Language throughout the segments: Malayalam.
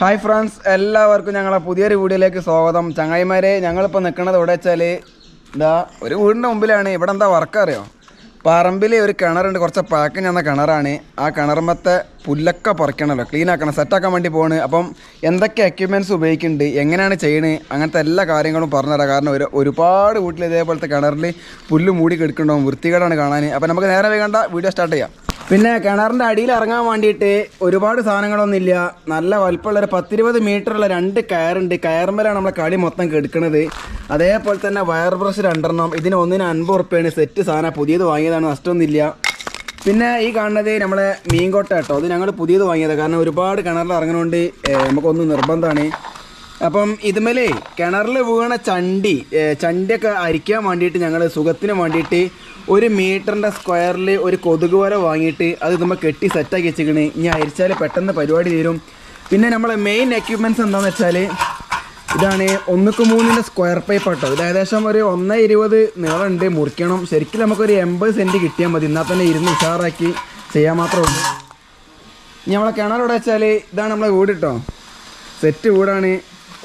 ഹായ് ഫ്രണ്ട്സ് എല്ലാവർക്കും ഞങ്ങളെ പുതിയൊരു വീഡിയോയിലേക്ക് സ്വാഗതം. ചങ്ങായിമാരെ ഞങ്ങളിപ്പോൾ നിൽക്കുന്നത് എവിടെ വെച്ചാൽ ഇതാ ഒരു വീടിന്റെ മുമ്പിലാണ്. ഇവിടെ എന്താ വർക്ക് അറിയോ? പറമ്പിൽ ഒരു കിണറുണ്ട് കുറച്ച് പാക്കിങ് എന്ന കിണറാണ്. ആ കിണറുമ്പത്തെ പുല്ലൊക്കെ പറിക്കണമല്ലോ ക്ലീൻ ആക്കണം സെറ്റാക്കാൻ വേണ്ടി പോണ് അപ്പം എന്തൊക്കെ എക്യുപ്മെന്റ്സ് ഉപയോഗിക്കുന്നുണ്ട് എങ്ങനെയാണ് ചെയ്യണേ അങ്ങനത്തെ എല്ലാ കാര്യങ്ങളും പറഞ്ഞുതരാം കാരണം ഒരു ഒരുപാട് വീട്ടിൽ ഇതേപോലത്തെ കിണറിൽ പുല്ല് മൂടി കിടക്കണ്ടാവും വൃത്തികേടാണ് കാണാൻ അപ്പം നമുക്ക് നേരെ വേണ്ട വീഡിയോ സ്റ്റാർട്ട് ചെയ്യാം. പിന്നെ കിണറിന്റെ അടിയിൽ ഇറങ്ങാൻ വേണ്ടിയിട്ട് ഒരുപാട് സാധനങ്ങളൊന്നുമില്ല നല്ല വലുപ്പമുള്ള ഒരു പത്തിരുപത് മീറ്ററുള്ള രണ്ട് കയറുണ്ട് കയറുമ്പോഴാണ് നമ്മളെ കളി മൊത്തം കെടുക്കുന്നത് അതേപോലെ തന്നെ വയർ ബ്രഷ് രണ്ടെണ്ണം. ഇതിന് ഒന്നിന് അൻപത് ഉറുപ്പ്യാണ് സെറ്റ് സാധനം. പുതിയത് വാങ്ങിയതാണ്. നഷ്ടമൊന്നുമില്ല പിന്നെ ഈ കാണുന്നത് നമ്മളെ മീൻകോട്ട കേട്ടോ. അത് ഞങ്ങൾ പുതിയത് വാങ്ങിയത്. കാരണം ഒരുപാട് കിണറിൽ ഇറങ്ങുന്നതുകൊണ്ട് നമുക്കൊന്ന് നിർബന്ധമാണ് അപ്പം ഇതുമേലേ കിണറിൽ വീണ ചണ്ടി ചണ്ടിയൊക്കെ അരിക്കാൻ വേണ്ടിയിട്ട് ഞങ്ങൾ സുഖത്തിന് വേണ്ടിയിട്ട് ഒരു മീറ്ററിന്റെ സ്ക്വയറിൽ ഒരു കൊതുക് വര വാങ്ങിയിട്ട് അത് നമ്മൾ കെട്ടി സെറ്റാക്കി വെച്ചിരിക്കണേ. ഇനി അരിച്ചാൽ പെട്ടെന്ന് പരിപാടി തീരും. പിന്നെ നമ്മളെ മെയിൻ എക്യുപ്മെന്റ്സ് എന്താണെന്ന് വെച്ചാൽ ഇതാണ് ഒന്നുക്ക് മൂന്നിന്റെ സ്ക്വയർ പൈപ്പ് കേട്ടോ ഇത് ഏകദേശം ഒരു ഒന്ന് ഇരുപത് നീളമുണ്ട്. മുറിക്കണം. ശരിക്കും നമുക്കൊരു എൺപത് സെന്റ് കിട്ടിയാൽ മതി. എന്നാൽ തന്നെ ഇരുന്ന് ഉഷാറാക്കി ചെയ്യാൻ മാത്രമേ ഉള്ളൂ. ഇനി നമ്മളെ കിണറോടെ വെച്ചാൽ ഇതാണ് നമ്മളെ വീട് കേട്ടോ സെറ്റ് വീടാണ്.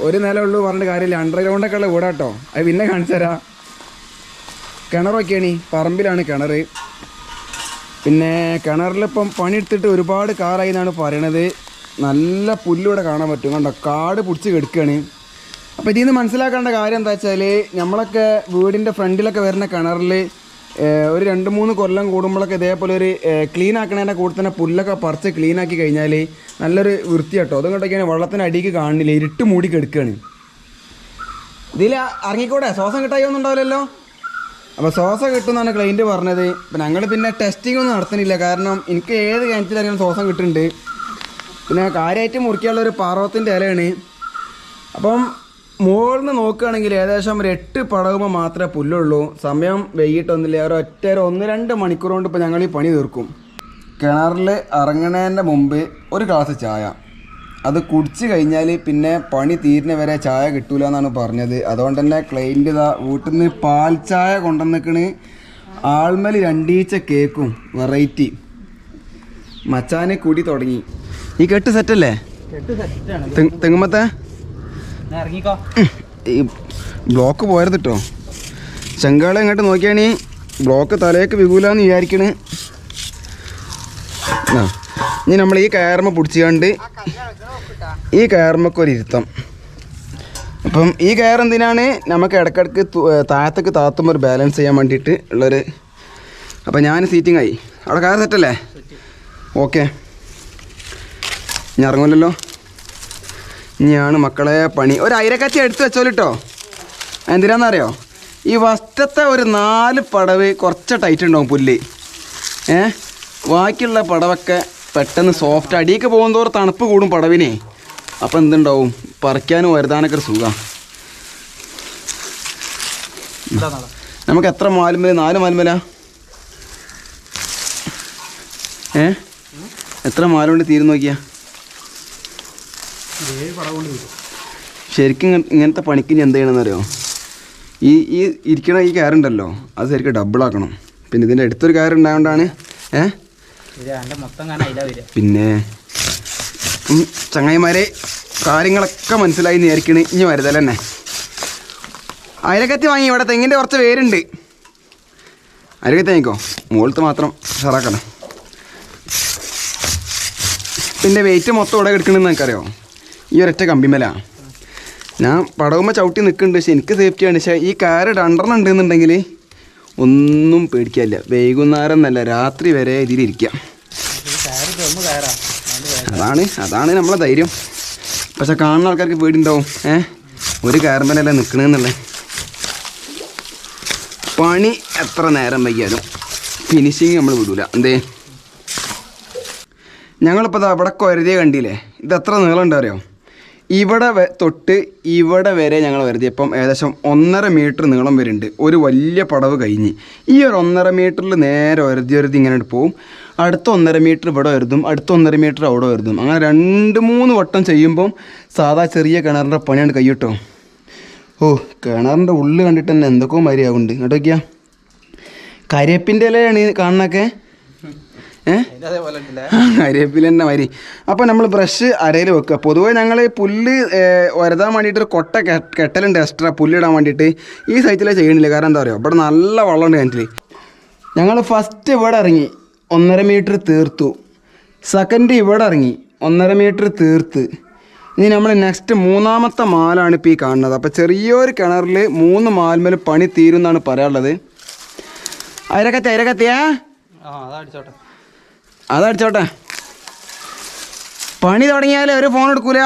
ഒരു നില ഉള്ളൂ പറഞ്ഞിട്ട് കാര്യമില്ല. അണ്ടർഗ്രൗണ്ടൊക്കെ ഉള്ള വീടാട്ടോ അത് പിന്നെ കാണിച്ചു തരാം കിണറൊക്കെയാണ്. ഈ പറമ്പിലാണ് കിണർ പിന്നെ കിണറിലിപ്പം പണിയെടുത്തിട്ട് ഒരുപാട് കാറായി എന്നാണ് പറയണത്. നല്ല പുല്ലിവിടെ കാണാൻ പറ്റും. കണ്ടോ? കാട് പിടിച്ച് കെടുക്കുകയാണ് അപ്പോൾ ഇതിൽ നിന്ന് മനസ്സിലാക്കേണ്ട കാര്യം എന്താ വെച്ചാൽ നമ്മളൊക്കെ വീടിന്റെ ഫ്രണ്ടിലൊക്കെ വരുന്ന കിണറിൽ ഒരു രണ്ട് മൂന്ന് കൊല്ലം കൂടുമ്പോഴൊക്കെ ഇതേപോലെ ഒരു ക്ലീൻ ആക്കണതിന്റെ കൂടെ തന്നെ പുല്ലൊക്കെ പറിച്ച് ക്ലീൻ ആക്കി കഴിഞ്ഞാൽ നല്ലൊരു വൃത്തി കേട്ടോ അതും കൊണ്ടൊക്കെയാണ് വെള്ളത്തിന് അടിക്ക് കാണില്ല ഇരുട്ട് മൂടി കെടുക്കുകയാണ് ഇതിൽ ഇറങ്ങിക്കൂടെ ശ്വാസം കിട്ടായി ഒന്നും ഉണ്ടാവില്ലല്ലോ? അപ്പോൾ സോസ കിട്ടുന്നാണ് ക്ലൈന്റ് പറഞ്ഞത്. അപ്പം ഞങ്ങൾ പിന്നെ ടെസ്റ്റിംഗ് ഒന്നും നടത്തുന്നില്ല. കാരണം എനിക്ക് ഏത് കിണറ്റിലായാലും സോസം കിട്ടുന്നുണ്ട്. പിന്നെ കാര്യമായിട്ട് മുറിക്കാനുള്ള ഒരു പാറവത്തിന്റെ ഇലയാണ്. അപ്പം മുകളിൽ നിന്ന് നോക്കുകയാണെങ്കിൽ ഏകദേശം ഒരു എട്ട് പടകുമ്പോൾ മാത്രമേ പുല്ലുള്ളൂ. സമയം വൈകിട്ടൊന്നുമില്ല. ഒരു ഒറ്റ ഒരു ഒന്ന് രണ്ട് മണിക്കൂർ കൊണ്ട് ഇപ്പോൾ ഞങ്ങൾ ഈ പണി തീർക്കും. കിണറിൽ ഇറങ്ങണേന്റെ മുമ്പ് ഒരു ഗ്ലാസ് ചായ. അത് കുടിച്ച് കഴിഞ്ഞാൽ പിന്നെ പണി തീരുന്ന വരെ ചായ കിട്ടൂല എന്നാണ് പറഞ്ഞത്. അതുകൊണ്ട് തന്നെ ക്ലൈന്റ് ഇതാ വീട്ടിൽ നിന്ന് പാൽ ചായ കൊണ്ടുവന്നിക്കണ്. ആൾമലി രണ്ടീച്ച കേക്കും വെറൈറ്റി മച്ചാനെ കൂടി തുടങ്ങി. ഈ കെട്ട് സെറ്റല്ലേ തെങ്ങുമ്പത്തെ? ഈ ബ്ലോക്ക് പോയത് കേട്ടോ ചെങ്കാളെ ഇങ്ങോട്ട് നോക്കിയാണീ ബ്ലോക്ക് തലയൊക്കെ വികൂലാന്ന് വിചാരിക്കണേ. ആ. ഇനി നമ്മൾ ഈ കയർമ പിടിച്ചുകൊണ്ട് ഈ കയറുമ്പൊക്കെ ഒരു ഇരുത്തം. അപ്പം ഈ കയർ എന്തിനാണ്? നമുക്ക് ഇടക്കിടക്ക് താഴത്തേക്ക് താത്തുമ്പോൾ ഒരു ബാലൻസ് ചെയ്യാൻ വേണ്ടിയിട്ട് ഉള്ളൊരു അപ്പം ഞാൻ സീറ്റിംഗ് ആയി. അവിടെ കയർ സെറ്റല്ലേ ഓക്കെ ഞാൻ ഇറങ്ങുമല്ലോ ഇനിയാണ് മക്കളെ പണി. ഒരു അയിരക്കത്തി എടുത്ത് വെച്ചോലിട്ടോ. എന്തിനാണെന്നറിയോ ഈ വസ്ത്രത്തെ ഒരു നാല് പടവ് കുറച്ച് ടൈറ്റ് ഉണ്ടാവും പുല്ല്. ഏ? ബാക്കിയുള്ള പടവൊക്കെ പെട്ടെന്ന് സോഫ്റ്റ് അടിയൊക്കെ പോകുന്നതോറും തണുപ്പ് കൂടും പടവിനെ. അപ്പം എന്തുണ്ടാവും? പറിക്കാനും വരുതാനൊക്കെ ഒരു സുഖം. നമുക്ക് എത്ര മാലുമല നാല് മാലുമല ഏ? എത്ര മാലുകൊണ്ട് തീരും നോക്കിയാ? ശരിക്കും ഇങ്ങ- ഇങ്ങനത്തെ പണിക്ക് ഇനി എന്ത് ചെയ്യണമെന്നറിയോ ഈ ഈ ഇരിക്കണ ഈ കയറുണ്ടല്ലോ. അത് ശരിക്കും ഡബിൾ ആക്കണം. പിന്നെ ഇതിന്റെ അടുത്തൊരു കയറുണ്ടായതുകൊണ്ടാണ് ഏ? പിന്നെ ചങ്ങായിമാരെ കാര്യങ്ങളൊക്കെ മനസ്സിലായി നേരിക്കണ് ഇനി വരുതല്ല തന്നെ അയലക്കത്തി വാങ്ങി ഇവിടെ തെങ്ങിന്റെ കുറച്ച് പേരുണ്ട് അയലക്കത്തി വാങ്ങിക്കോ? മുകളിലത്തെ മാത്രം ഷറാക്കണം പിന്നെ വെയിറ്റ് മൊത്തം ഇവിടെ കിടക്കണമെന്ന് എനിക്കറിയോ ഈ ഒരൊറ്റ കമ്പിമല. ഞാൻ പടവുമ്പോൾ ചവിട്ടി നിൽക്കുന്നുണ്ട് പക്ഷെ എനിക്ക് സേഫ്റ്റിയാണ് പക്ഷേ ഈ കാര് രണ്ടെണ്ണം ഉണ്ടെന്നുണ്ടെങ്കിൽ ഒന്നും പേടിക്കാനില്ല. വൈകുന്നേരം എന്നല്ല രാത്രി വരെ ഇതിലിരിക്കാം കയറി ചെന്ന് കയറാ അതാണ് അതാണ് നമ്മളെ ധൈര്യം. പക്ഷെ കാണുന്ന ആൾക്കാർക്ക് പേടിയുണ്ടാവും. ഏ? ഒരു കയറുമ്പനല്ലേ നിൽക്കണമെന്നുള്ളത് പണി എത്ര നേരം വൈകിയാലും ഫിനിഷിങ് നമ്മൾ വിടൂല. എന്തേ? ഞങ്ങളിപ്പോൾ അവിടെ കൊരുതിയ കണ്ടില്ലേ? ഇത് എത്ര ഉണ്ടോ അറിയോ? ഇവിടെ തൊട്ട് ഇവിടെ വരെ ഞങ്ങൾ വരുത്തിയപ്പം ഏകദേശം ഒന്നര മീറ്റർ നീളം വരുന്നുണ്ട്. ഒരു വലിയ പടവ് കഴിഞ്ഞ്. ഈ ഒരു ഒന്നര മീറ്ററിൽ നേരെ ഒരുതി ഒരുതി ഇങ്ങനെ പോവും. അടുത്ത ഒന്നര മീറ്റർ ഇവിടെ വരുതും അടുത്ത ഒന്നര മീറ്റർ അവിടെ വരുതും അങ്ങനെ രണ്ട് മൂന്ന് വട്ടം ചെയ്യുമ്പം സാധാ ചെറിയ കിണറിന്റെ പണിയാണ് കൈയിട്ടോ ഓ കിണറിന്റെ ഉള്ളിൽ കണ്ടിട്ട് തന്നെ എന്തൊക്കെയോ മരിയാവുന്നുണ്ട് ഇങ്ങോട്ട് നോക്കിയാ കരിയപ്പിന്റെ ഇലയാണ് ഈ കാണുന്നൊക്കെ കരിവേപ്പില തന്നെ വരി. അപ്പോൾ നമ്മൾ ബ്രഷ് അരയിൽ വെക്കുക. പൊതുവേ ഞങ്ങൾ പുല്ല് വരതാൻ വേണ്ടിയിട്ട് ഒരു കൊട്ട കെട്ടലുണ്ട് എക്സ്ട്രാ പുല്ലിടാൻ വേണ്ടിയിട്ട്. ഈ സൈറ്റിലെ ചെയ്യണില്ല കാരണം എന്താ പറയുക ഇവിടെ നല്ല വെള്ളമുണ്ട് കിണറ്റിൽ ഞങ്ങൾ ഫസ്റ്റ് ഇവിടെ ഇറങ്ങി ഒന്നര മീറ്റർ തീർത്തു. സെക്കൻഡ് ഇവിടെ ഇറങ്ങി ഒന്നര മീറ്റർ തീർത്ത്. ഇനി നമ്മൾ നെക്സ്റ്റ് മൂന്നാമത്തെ മാലാണ് ഇപ്പോൾ ഈ കാണുന്നത്. അപ്പോൾ ചെറിയൊരു കിണറിൽ മൂന്ന് മാൽമേൽ പണി തീരും എന്നാണ് പറയാനുള്ളത്. അതിരക്കത്തെ അയരക്കത്തിയാ ആ അതാ അടിച്ചോട്ടെ. അതടിച്ചോട്ടെ. പണി തുടങ്ങിയാൽ ഒരു ഫോൺ എടുക്കൂല.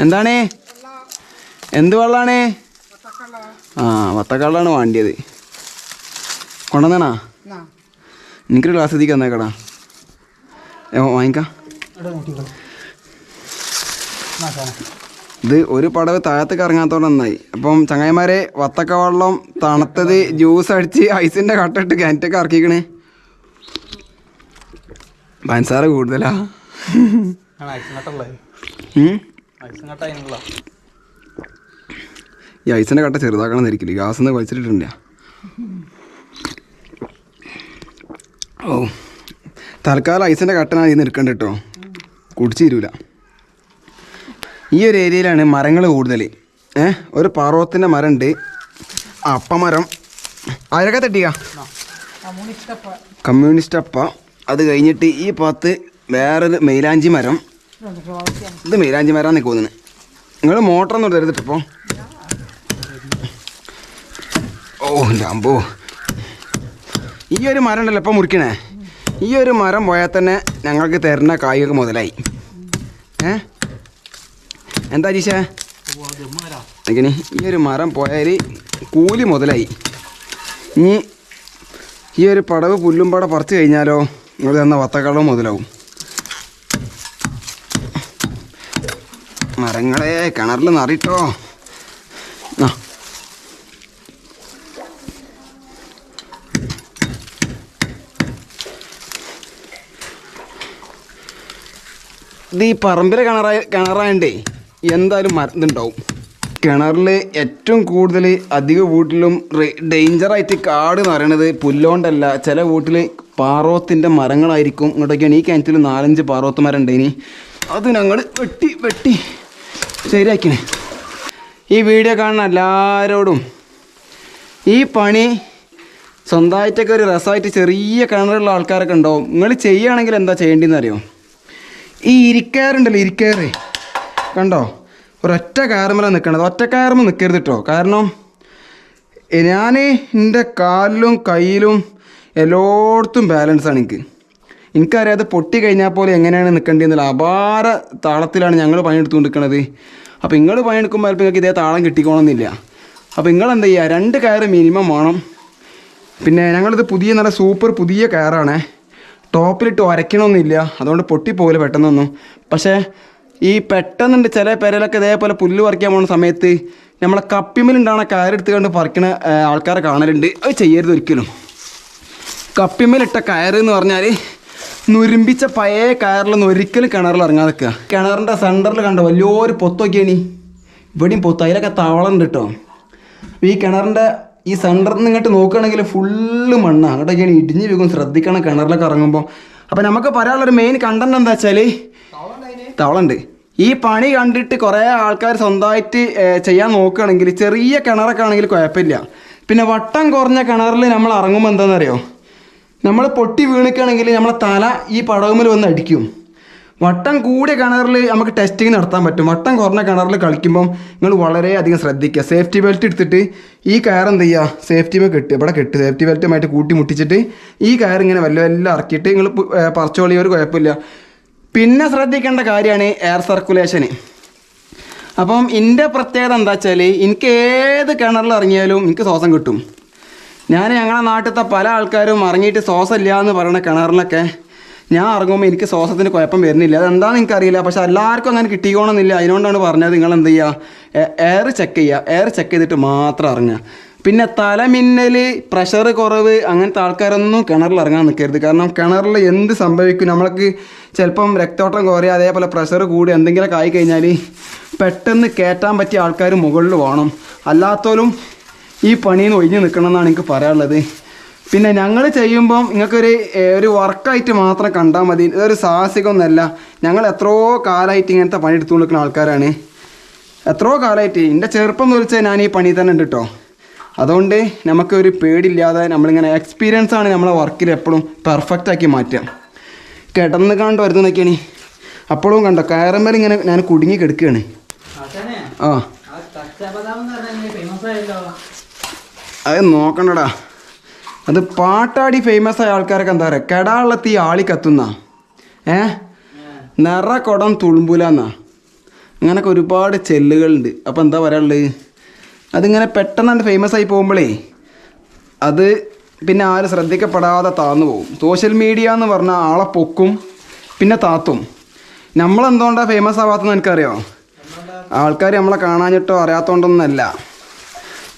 എന്താണ്? എന്ത് വെള്ളമാണ് ആ വത്തക്കള്ളാണ് വേണ്ടിയത്. കൊണ്ടുവന്നാണാ? എനിക്കൊരു ഗ്ലാസ് എത്തിക്കാൻ തന്നേക്കടാ. വാങ്ങിക്കാം. ഇത് ഒരു പടവ് താഴത്തേക്ക് ഇറങ്ങാത്തോണ്ട് നന്നായി. അപ്പം ചങ്ങായിമാരെ വത്തക്ക വെള്ളം തണുത്തത് ജ്യൂസ് അടിച്ച് ഐസിന്റെ കട്ടിട്ട് കിണറ്റൊക്കെ ഇറക്കിക്കണേ. പഞ്ചസാര കൂടുതലാ. ഈ ഐസിന്റെ കട്ട ചെറുതാക്കണം ധരിക്കില്ല ഗ്യാസ് ഒന്ന് വലിച്ചിട്ടില്ല ഓ തൽക്കാലം ഐസിന്റെ കട്ടനാ ഇന്ന് എടുക്കണ്ട കേട്ടോ കുടിച്ചു തരൂല ഈ ഒരു ഏരിയയിലാണ് മരങ്ങൾ കൂടുതൽ ഏഹ് ഒരു പാർവത്തിന്റെ മരം ഉണ്ട് അപ്പമരം. ആരൊക്കെ തട്ടിയാ? കമ്മ്യൂണിസ്റ്റ് അപ്പ. അത് കഴിഞ്ഞിട്ട് ഈ ഭാഗത്ത് വേറൊരു മെയിലാഞ്ചി മരം. ഇത് മെയിലാഞ്ചി മരം എന്നൊക്കെ തോന്നുന്നു. നിങ്ങൾ മോട്ടറൊന്നും ഒന്നും ഇപ്പോൾ ഓ അമ്പോ. ഈ ഒരു മരം ഉണ്ടല്ലോ ഇപ്പം മുറിക്കണേ. ഈ ഒരു മരം പോയാൽ തന്നെ ഞങ്ങൾക്ക് തരുന്ന കായൊക്കെ മുതലായി. ഏ? എന്താ ജീഷേ എങ്ങനെ? ഈ ഒരു മരം പോയാൽ കൂലി മുതലായി. ഇനി ഈ ഒരു പടവ് പുല്ലും പട പറിച്ചു കഴിഞ്ഞാലോ? നിങ്ങൾ തന്ന വത്തക്കള്ളവും മുതലാവും. മരങ്ങളെ കിണറിൽ നിറയിട്ടോ ഇത് ഈ പറമ്പിലെ കിണറായ കിണറായണ്ടേ എന്തായാലും മരുന്നുണ്ടാവും കിണറിൽ ഏറ്റവും കൂടുതൽ അധിക വീട്ടിലും ഡേഞ്ചറായിട്ട് കാട് എന്ന് പറയണത് പുല്ലോണ്ടല്ല. ചില വീട്ടിൽ പാറോത്തിന്റെ മരങ്ങളായിരിക്കും. ഇങ്ങോട്ടൊക്കെയാണ് ഈ കിണറ്റിൽ നാലഞ്ച് പാറോത്ത് മരം ഇനി അത് ഞങ്ങൾ വെട്ടി വെട്ടി ശരിയാക്കിനെ. ഈ വീഡിയോ കാണുന്ന എല്ലാവരോടും ഈ പണി സ്വന്തമായിട്ടൊക്കെ ഒരു രസമായിട്ട് ചെറിയ കിണറുള്ള ആൾക്കാരൊക്കെ ഉണ്ടാവും. നിങ്ങൾ ചെയ്യുകയാണെങ്കിൽ എന്താ ചെയ്യേണ്ടതെന്ന് അറിയോ? ഈ ഇരിക്കാറുണ്ടല്ലോ ഇരിക്കാറ്. കണ്ടോ? ഒരൊറ്റ കയറുമല നിൽക്കണത് ഒറ്റ കയറുമ്പോൾ നിൽക്കരുത് കേട്ടോ. കാരണം ഞാൻ എന്റെ കാലിലും കയ്യിലും എല്ലായിടത്തും ബാലൻസാണ് എനിക്ക്. എനിക്കറിയാം അത് പൊട്ടി കഴിഞ്ഞാൽ പോലെ എങ്ങനെയാണ് നിൽക്കേണ്ടതെന്നുള്ള അപാര താളത്തിലാണ് ഞങ്ങൾ പണിയെടുത്തു കൊണ്ടിരിക്കണത് അപ്പോൾ നിങ്ങൾ പണിയെടുക്കുമ്പോൾ ചിലപ്പോൾ നിങ്ങൾക്ക് ഇതേ താളം കിട്ടിക്കോണമെന്നില്ല അപ്പോൾ നിങ്ങൾ എന്താ ചെയ്യുക? രണ്ട് കയറ് മിനിമം വേണം. പിന്നെ ഞങ്ങളിത് പുതിയ നല്ല സൂപ്പർ പുതിയ കയറാണ്. ടോപ്പിലിട്ട് ഉരയ്ക്കണമെന്നില്ല അതുകൊണ്ട് പൊട്ടിപ്പോകില്ല പെട്ടെന്നൊന്നും. പക്ഷേ ഈ പെട്ടെന്നുണ്ട് ചില പേരലൊക്കെ ഇതേപോലെ പുല്ല് പറിക്കാൻ പോകുന്ന സമയത്ത് നമ്മളെ കപ്പിമിലുണ്ടാകുന്ന കയറെടുത്ത് കണ്ട് പറിക്കണ ആൾക്കാരെ കാണലുണ്ട്. അത് ചെയ്യരുത് ഒരിക്കലും. കപ്പിമേലിട്ട കയറ് എന്ന് പറഞ്ഞാൽ നുരുമ്പിച്ച പഴയ കയറിലൊന്നും ഒരിക്കലും കിണറിൽ ഇറങ്ങാൻ നിൽക്കുക. കിണറിന്റെ സെന്ററിൽ കണ്ടോ വലിയൊരു പൊത്തൊക്കെയാണ്. ഇവിടെയും പൊത്ത് അതിലൊക്കെ തവളുണ്ട് കേട്ടോ ഈ കിണറിന്റെ ഈ സെന്ററിൽ നിന്ന് ഇങ്ങോട്ട് നോക്കുകയാണെങ്കിൽ ഫുള്ള് മണ്ണാണ് അങ്ങോട്ടൊക്കെയാണ് ഇടിഞ്ഞ് വീകും ശ്രദ്ധിക്കണം കിണറിലൊക്കെ ഇറങ്ങുമ്പോൾ അപ്പോൾ നമുക്ക് പറയാനുള്ളൊരു മെയിൻ കണ്ടന്റ് എന്താ വെച്ചാൽ തവളുണ്ട്. ഈ പണി കണ്ടിട്ട് കുറേ ആൾക്കാർ സ്വന്തമായിട്ട് ചെയ്യാൻ നോക്കുകയാണെങ്കിൽ ചെറിയ കിണറൊക്കെ ആണെങ്കിൽ കുഴപ്പമില്ല. പിന്നെ വട്ടം കുറഞ്ഞ കിണറിൽ നമ്മൾ ഇറങ്ങുമ്പോൾ എന്താണെന്നറിയോ? നമ്മൾ പൊട്ടി വീണിക്കുകയാണെങ്കിൽ നമ്മളെ തല ഈ പടവുമിൽ വന്ന് അടിക്കും. വട്ടം കൂടിയ കിണറിൽ നമുക്ക് ടെസ്റ്റിംഗ് നടത്താൻ പറ്റും. വട്ടം കുറഞ്ഞ കിണറിൽ കളിക്കുമ്പം നിങ്ങൾ വളരെയധികം ശ്രദ്ധിക്കുക. സേഫ്റ്റി ബെൽറ്റ് എടുത്തിട്ട് ഈ കയർ എന്ത് ചെയ്യുക? സേഫ്റ്റി ബെൽറ്റ് കെട്ട് ഇവിടെ കെട്ട്. സേഫ്റ്റി ബെൽറ്റുമായിട്ട് കൂട്ടി മുട്ടിച്ചിട്ട് ഈ കയർ ഇങ്ങനെ വല്ല വല്ല ഇറക്കിയിട്ട് നിങ്ങൾ പറിച്ചോളി ഒരു കുഴപ്പമില്ല. പിന്നെ ശ്രദ്ധിക്കേണ്ട കാര്യമാണ് എയർ സർക്കുലേഷൻ അപ്പം എന്റെ പ്രത്യേകത എന്താ വെച്ചാൽ എനിക്ക് ഏത് കിണറിൽ ഇറങ്ങിയാലും എനിക്ക് ശ്വാസം കിട്ടും. ഞാൻ ഞങ്ങളുടെ നാട്ടിലത്തെ പല ആൾക്കാരും ഇറങ്ങിയിട്ട് സോസ് ഇല്ല എന്ന് പറയുന്ന കിണറിലൊക്കെ ഞാൻ ഇറങ്ങുമ്പോൾ എനിക്ക് ശ്വാസത്തിന് കുഴപ്പം വരുന്നില്ല. അതെന്താണെന്ന് എനിക്കറിയില്ല. പക്ഷെ എല്ലാവർക്കും അങ്ങനെ കിട്ടിക്കോണമെന്നില്ല അതിനോണ്ടാണ് പറഞ്ഞത് നിങ്ങൾ എന്ത് ചെയ്യുക എയർ ചെക്ക് ചെയ്യുക എയർ ചെക്ക് ചെയ്തിട്ട് മാത്രം ഇറങ്ങുക. പിന്നെ തലമിന്നൽ പ്രഷർ കുറവ് അങ്ങനത്തെ ആൾക്കാരൊന്നും കിണറിൽ ഇറങ്ങാൻ നിൽക്കരുത് കാരണം കിണറിൽ എന്ത് സംഭവിക്കും? നമ്മൾക്ക് ചിലപ്പം രക്തോട്ടം കുറയുക അതേപോലെ പ്രഷർ കൂടി എന്തെങ്കിലുമൊക്കെ ആയിക്കഴിഞ്ഞാൽ പെട്ടെന്ന് കയറ്റാൻ പറ്റിയ ആൾക്കാർ മുകളിൽ വേണം. അല്ലാത്തോലും ഈ പണിയിൽ നിന്ന് ഒഴിഞ്ഞ് നിൽക്കണം എന്നാണ് എനിക്ക് പറയാനുള്ളത്. പിന്നെ ഞങ്ങൾ ചെയ്യുമ്പം നിങ്ങൾക്കൊരു ഒരു വർക്കായിട്ട് മാത്രം കണ്ടാൽ മതി. ഇതൊരു സാഹസികമൊന്നുമല്ല ഞങ്ങൾ എത്രയോ കാലമായിട്ട് ഇങ്ങനത്തെ പണി എടുത്തു കൊടുക്കുന്ന ആൾക്കാരാണ്. എത്രയോ കാലമായിട്ട് എന്റെ ചെറുപ്പം എന്ന് വിളിച്ചാൽ ഞാൻ ഈ പണി തന്നെ ഉണ്ട് കേട്ടോ അതുകൊണ്ട് നമുക്കൊരു പേടിയില്ലാതെ നമ്മളിങ്ങനെ എക്സ്പീരിയൻസ് ആണ് നമ്മളെ വർക്കിൽ എപ്പോഴും പെർഫെക്റ്റ് ആക്കി മാറ്റുക. കിടന്ന് കണ്ട് വരുന്നതൊക്കെയാണ് അപ്പോഴും കണ്ടോ കയറുമ്പോൾ ഇങ്ങനെ ഞാൻ കുടുങ്ങി കിടക്കുകയാണ്. ആ. അത് നോക്കണ്ടടാ അത് പാട്ടാടി ഫേമസ് ആയ ആൾക്കാരൊക്കെ എന്താ പറയുക കെടാനുള്ള തീ ആളി കത്തുന്ന. ഏ? നിറ കുടം തുളുമ്പൂലെന്നാ. അങ്ങനൊക്കെ ഒരുപാട് ചെല്ലുകളുണ്ട്. അപ്പോൾ എന്താ പറയാനുള്ളത്? അതിങ്ങനെ പെട്ടെന്നാണ്ട് ഫേമസ് ആയി പോകുമ്പോഴേ അത് പിന്നെ ആരും ശ്രദ്ധിക്കപ്പെടാതെ താന്നു പോകും. സോഷ്യൽ മീഡിയ എന്ന് പറഞ്ഞാൽ ആളെ പൊക്കും പിന്നെ താത്തും. നമ്മളെന്തുകൊണ്ടാണ് ഫേമസ് ആവാത്തെന്ന് എനിക്കറിയോ? ആൾക്കാർ നമ്മളെ കാണാഞ്ഞിട്ടോ അറിയാത്തോണ്ടൊന്നല്ല.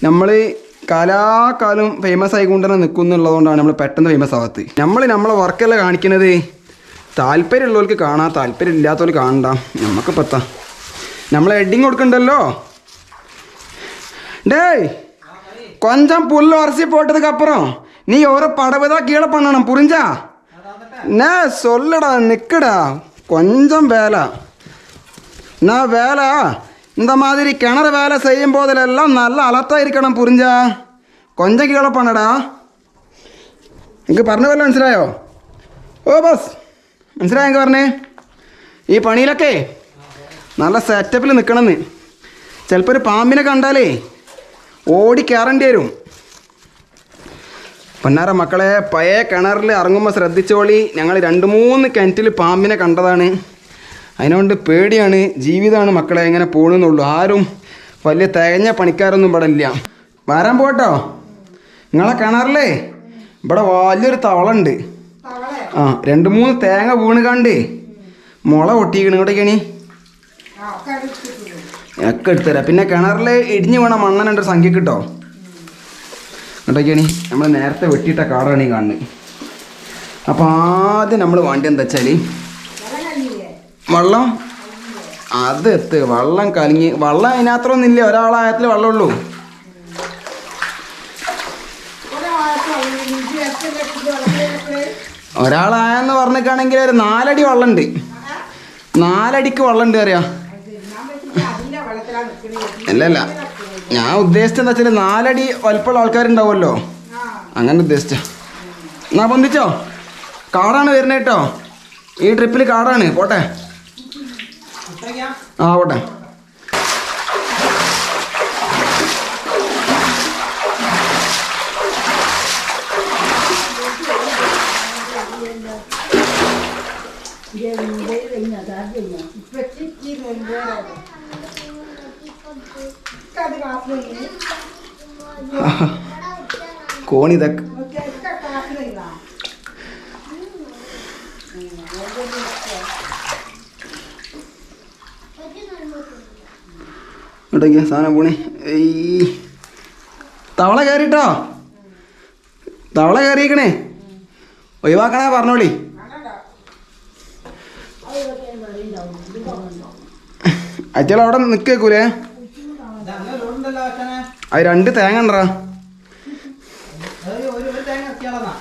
നമ്മൾ കാലാകാലം ഫേമസ് ആയിക്കൊണ്ട് തന്നെ നിൽക്കുന്നുള്ളതുകൊണ്ടാണ് നമ്മൾ പെട്ടെന്ന് ഫേമസ് ആവാത്തത് നമ്മൾ നമ്മളെ വർക്കല്ല കാണിക്കുന്നത് താല്പര്യമുള്ളവർക്ക് കാണാം താല്പര്യം ഇല്ലാത്തവർ കാണണ്ട നമുക്കിപ്പോൾ എത്താം നമ്മൾ ഹെഡിങ് കൊടുക്കണ്ടല്ലോ டேய் கொஞ்சம் புல் உரசி போட்டதுக்கு அப்புறம் நீ ஒரு படவை தான் கீழே பண்ணணும் புரிஞ்சா என்ன சொல்லுடா நிற்குடா கொஞ்சம் வேலை நான் வேலை இந்த மாதிரி கிணறு வேலை செய்யும் போதிலெல்லாம் நல்ல அலர்ட்டாக இருக்கணும் புரிஞ்சா கொஞ்சம் கீழே பண்ணடா എനിക്ക് പറഞ്ഞ പോലെ മനസ്സിലായോ ഓ ബസ് മനസ്സിലായോ എനിക്ക് പറഞ്ഞേ ഈ പണിയിലൊക്കെ നല്ല സെറ്റപ്പിൽ നിൽക്കണമെന്ന് ചിലപ്പോൾ ഒരു പാമ്പിനെ കണ്ടാലേ ഓടി കയറേണ്ടി വരും പൊന്നാര മക്കളെ പഴയ കിണറിൽ ഇറങ്ങുമ്പോൾ ശ്രദ്ധിച്ചോളി ഞങ്ങൾ രണ്ട് മൂന്ന് കിണറ്റിൽ പാമ്പിനെ കണ്ടതാണ് അതിനുകൊണ്ട് പേടിയാണ്. ജീവിതമാണ് മക്കളെ എങ്ങനെ പോകണമെന്നുള്ളൂ ആരും വലിയ തികഞ്ഞ പണിക്കാരൊന്നും ഇവിടെ ഇല്ല. വരാൻ പോട്ടോ നിങ്ങളെ കിണറിലേ ഇവിടെ വലിയൊരു തവളുണ്ട്. ആ രണ്ട് മൂന്ന് തേങ്ങ വീണ് കണ്ട് മുള പൊട്ടിക്കണ്. ഇങ്ങോട്ടേക്കണി ഒക്കെ എടുത്തുതരാം പിന്നെ കിണറിൽ ഇടിഞ്ഞു വീണ മണ്ണനുണ്ട് സംഖ്യ കിട്ടോ ഇങ്ങോട്ടേക്കാണ് നമ്മൾ നേരത്തെ വെട്ടിയിട്ട കാടാണ് ഈ കാണുന്നത്. അപ്പോൾ ആദ്യം നമ്മൾ വണ്ടി എന്താ വെച്ചാൽ വെള്ളം? അത് എത്ത്. വള്ളം കലങ്ങി. വള്ളം അതിനകത്തൊന്നും ഇല്ല. ഒരാളായത്തിൽ വള്ളമുള്ളൂ. ഒരാളായെന്ന് പറഞ്ഞിട്ടാണെങ്കിൽ ഒരു നാലടി വള്ളമുണ്ട് നാലടിക്ക് വള്ളമുണ്ട് അറിയാം. അല്ല അല്ല ഞാൻ ഉദ്ദേശിച്ചത് എന്താ വെച്ചാൽ നാലടി വലിപ്പമുള്ള ആൾക്കാരുണ്ടാവുമല്ലോ. അങ്ങനെ ഉദ്ദേശിച്ച എന്നാ പൊന്തിച്ചോ? കാടാണ് വരുന്നത് കേട്ടോ. ഈ ട്രിപ്പിൽ കാടാണ് പോട്ടെ. ആ കോണിതൊക്കെ കോണി ഇവിടേക്ക് സാധനം പോണി ഈ തവള കയറിട്ടോ? തവള കയറിയിക്കണേ. ഒഴിവാക്കണേ പറഞ്ഞോളി. അച്ഛൾ അവിടെ ആശാനെ അത് രണ്ട് തേങ്ങ എത്തിയാളെന്നാ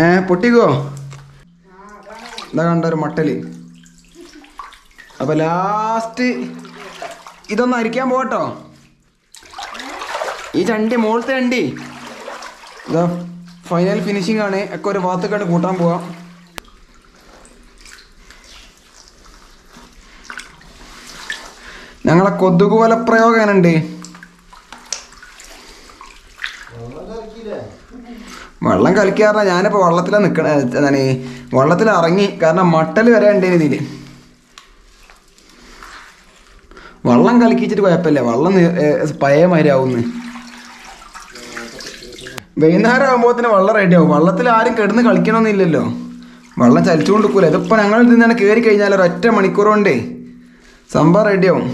ഏ പൊട്ടിക്കോ? ഇതാ കണ്ട ഒരു മട്ടൽ. അപ്പൊ ലാസ്റ്റ് ഇതൊന്ന് അരിക്കാൻ പോകട്ടോ. ഈ ചണ്ടി മുകളിലത്തെ ചണ്ടി. ഇതാ ഫൈനൽ ഫിനിഷിംഗ് ആണ്. ഒക്കെ ഒരു വാത്തക്കാട് കൂട്ടാൻ പോവാം. ഞങ്ങളെ കൊതുക് വലപ്രയോഗം എങ്ങനെയുണ്ട്? വെള്ളം കളിക്കാറില്ല. ഞാനിപ്പോൾ വെള്ളത്തിലാണ് നിക്കണേ എന്താണ് വെള്ളത്തിൽ ഇറങ്ങി കാരണം മട്ടൽ വരെ ഉണ്ട് ഇതിൽ വെള്ളം കലക്കിച്ചിട്ട് കുഴപ്പമില്ല. വെള്ളം പഴയ മാതിരി ആവുന്നു. വൈകുന്നേരം ആകുമ്പോഴത്തേന് വെള്ളം റെഡി ആവും. വള്ളത്തിൽ ആരും കിടന്ന് കളിക്കണമെന്നില്ലല്ലോ വെള്ളം ചലിച്ചുകൊണ്ട് നിൽക്കൂല ഇതിപ്പോൾ ഞങ്ങൾ ഇതിൽ നിന്ന് കയറി കഴിഞ്ഞാൽ ഒരൊറ്റ മണിക്കൂർ കൊണ്ടേ സംഭവം റെഡിയാവും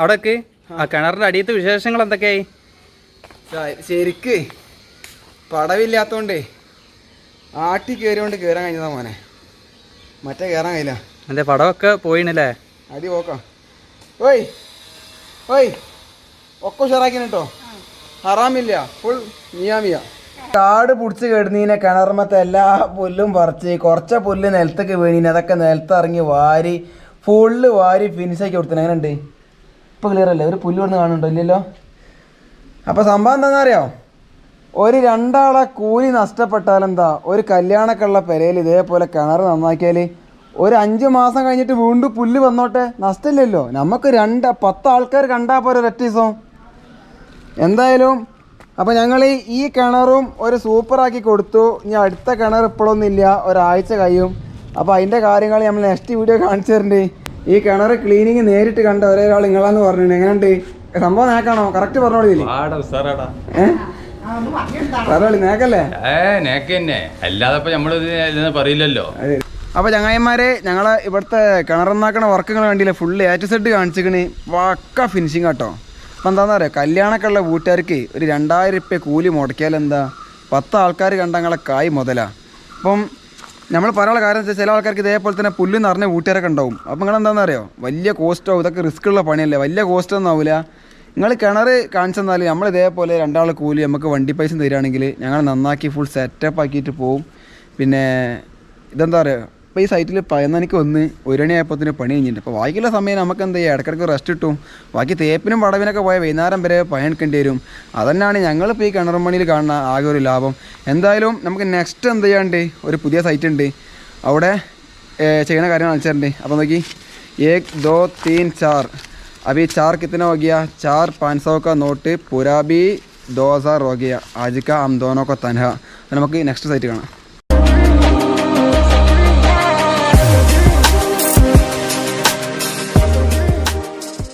അവിടേക്ക് ആ കിണറിന്റെ അടിയത്തെ വിശേഷങ്ങൾ എന്തൊക്കെയായി? ശരിക്ക് പടവില്ലാത്തോണ്ടേ ആട്ടി കയറിയോണ്ട് കയറാൻ കഴിഞ്ഞതാ മോനെ. മറ്റേ കയറാൻ കഴിയില്ല. എന്റെ പടമൊക്കെ പോയിണല്ലേ അടി പോക്കാം. ഓയ് ഓയ് ഒക്കെ ഉഷാറാക്കിന് കേട്ടോ ഹറാമില്ല ഫുൾ മിയാമിയ. കാട് പിടിച്ച് കിടന്നീനെ കിണർമത്തെ എല്ലാ പുല്ലും പറിച്ച് കുറച്ച് പുല്ല് നിലത്തേക്ക് വീണീന് അതൊക്കെ നിലത്തിറങ്ങി വാരി ഫുള്ള് വാരി ഫിനിഷ് ആക്കി കൊടുത്തിന്. അങ്ങനെ ഉണ്ട് ഇപ്പൊ ക്ലിയർ അല്ലേ? ഒരു പുല്ല് വന്ന് കാണുന്നുണ്ടോ? ഇല്ലല്ലോ? അപ്പൊ സംഭവം എന്താണെന്നറിയോ ഒരു രണ്ടാളെ കൂലി നഷ്ടപ്പെട്ടാൽ എന്താ? ഒരു കല്യാണക്കുള്ള പെരയിൽ ഇതേപോലെ കിണർ നന്നാക്കിയാൽ ഒരു അഞ്ച് മാസം കഴിഞ്ഞിട്ട് വീണ്ടും പുല്ല് വന്നോട്ടെ? നഷ്ടമില്ലല്ലോ. നമുക്ക് രണ്ട് പത്ത് ആൾക്കാർ കണ്ടാൽ പോരെ ഒരൊറ്റ ദിവസം എന്തായാലും അപ്പോൾ ഞങ്ങൾ ഈ കിണറും ഒരു സൂപ്പറാക്കി കൊടുത്തു. ഇനി അടുത്ത കിണർ ഇപ്പോഴൊന്നും ഇല്ല. ഒരാഴ്ച കഴിയും. അപ്പോൾ അതിന്റെ കാര്യങ്ങൾ നമ്മൾ നെക്സ്റ്റ് വീഡിയോ കാണിച്ചു തരുന്നുണ്ട് ഈ കിണർ ക്ലീനിങ് നേരിട്ട് കണ്ട ഒരേ ഒരാൾ നിങ്ങളാന്ന് പറഞ്ഞു എങ്ങനെയുണ്ട്? സംഭവം നേക്കാണോ? കറക്റ്റ് പറഞ്ഞോളില്ലേ പറഞ്ഞോളി നേക്കല്ലേ? ഏ നേക്ക് തന്നെ അല്ലാതെ ഇപ്പൊ പറയില്ലല്ലോ. അപ്പോൾ ചങ്ങായിമാരെ ഞങ്ങളെ ഇവിടുത്തെ കിണറന്നാക്കണ വർക്കുകൾ കണ്ടില്ല ഫുള്ള് ഏറ്റ് സെറ്റ് കാണിച്ചിക്കണ് വക്ക ഫിനിഷിങ് കേട്ടോ അപ്പം എന്താണെന്ന് പറയാ കല്യാണമൊക്കെ ഉള്ള വീട്ടുകാർക്ക് ഒരു രണ്ടായിരം റുപ്യ കൂലി മുടക്കിയാൽ എന്താ? പത്ത് ആൾക്കാർ കണ്ടങ്ങളെ കായ് മുതലാ. അപ്പം നമ്മൾ പറയാനുള്ള കാര്യം വെച്ചാൽ ചില ആൾക്കാർക്ക് ഇതേപോലെ തന്നെ പുല്ല് നിറഞ്ഞ വീട്ടുകാരൊക്കെ ഉണ്ടാവും. അപ്പം നിങ്ങൾ എന്താണെന്ന് അറിയോ വലിയ കോസ്റ്റ് ആവും. ഇതൊക്കെ റിസ്ക് ഉള്ള പണിയല്ലേ? വലിയ കോസ്റ്റ് ഒന്നും ആവില്ല നിങ്ങൾ കിണർ കാണിച്ചു തന്നാൽ നമ്മൾ ഇതേപോലെ രണ്ടാൾ കൂലി നമുക്ക് വണ്ടി പൈസ തരികയാണെങ്കിൽ ഞങ്ങൾ നന്നാക്കി ഫുൾ സെറ്റപ്പ് ആക്കിയിട്ട് പോവും. പിന്നെ ഇതെന്താ പറയുക? അപ്പോൾ ഈ സൈറ്റിൽ പതിനൊന്നരക്ക് വന്ന് ഒരു മണിയായപ്പോൾ തന്നെ പണി കഴിഞ്ഞിട്ട് അപ്പോൾ ബാക്കിയുള്ള സമയം നമുക്ക് എന്ത് ചെയ്യാം? ഇടക്കിടക്ക് റെസ്റ്റ് കിട്ടും. ബാക്കി തേപ്പിനും വടവിനൊക്കെ പോയ വൈകുന്നേരം വരെ പണിയെടുക്കേണ്ടി വരും. അതന്നെയാണ് ഞങ്ങളിപ്പോൾ ഈ കിണറുമണിയിൽ കാണുന്ന ആകെ ഒരു ലാഭം. എന്തായാലും നമുക്ക് നെക്സ്റ്റ് എന്ത് ചെയ്യാണ്ട് ഒരു പുതിയ സൈറ്റ് ഉണ്ട്. അവിടെ ചെയ്യുന്ന കാര്യം കാണിച്ചിട്ടുണ്ട് അപ്പോൾ നോക്കി. ഏക് ദോ തീൻ ചാർ. അഭി ചാർ കിത്തന ഹോഗിയ ചാർ പാൻസോക്ക നോട്ട് പുരാബി ദോ ഹസാർ ആജിക്ക അം തനഹ നമുക്ക് നെക്സ്റ്റ് സൈറ്റ് കാണാം.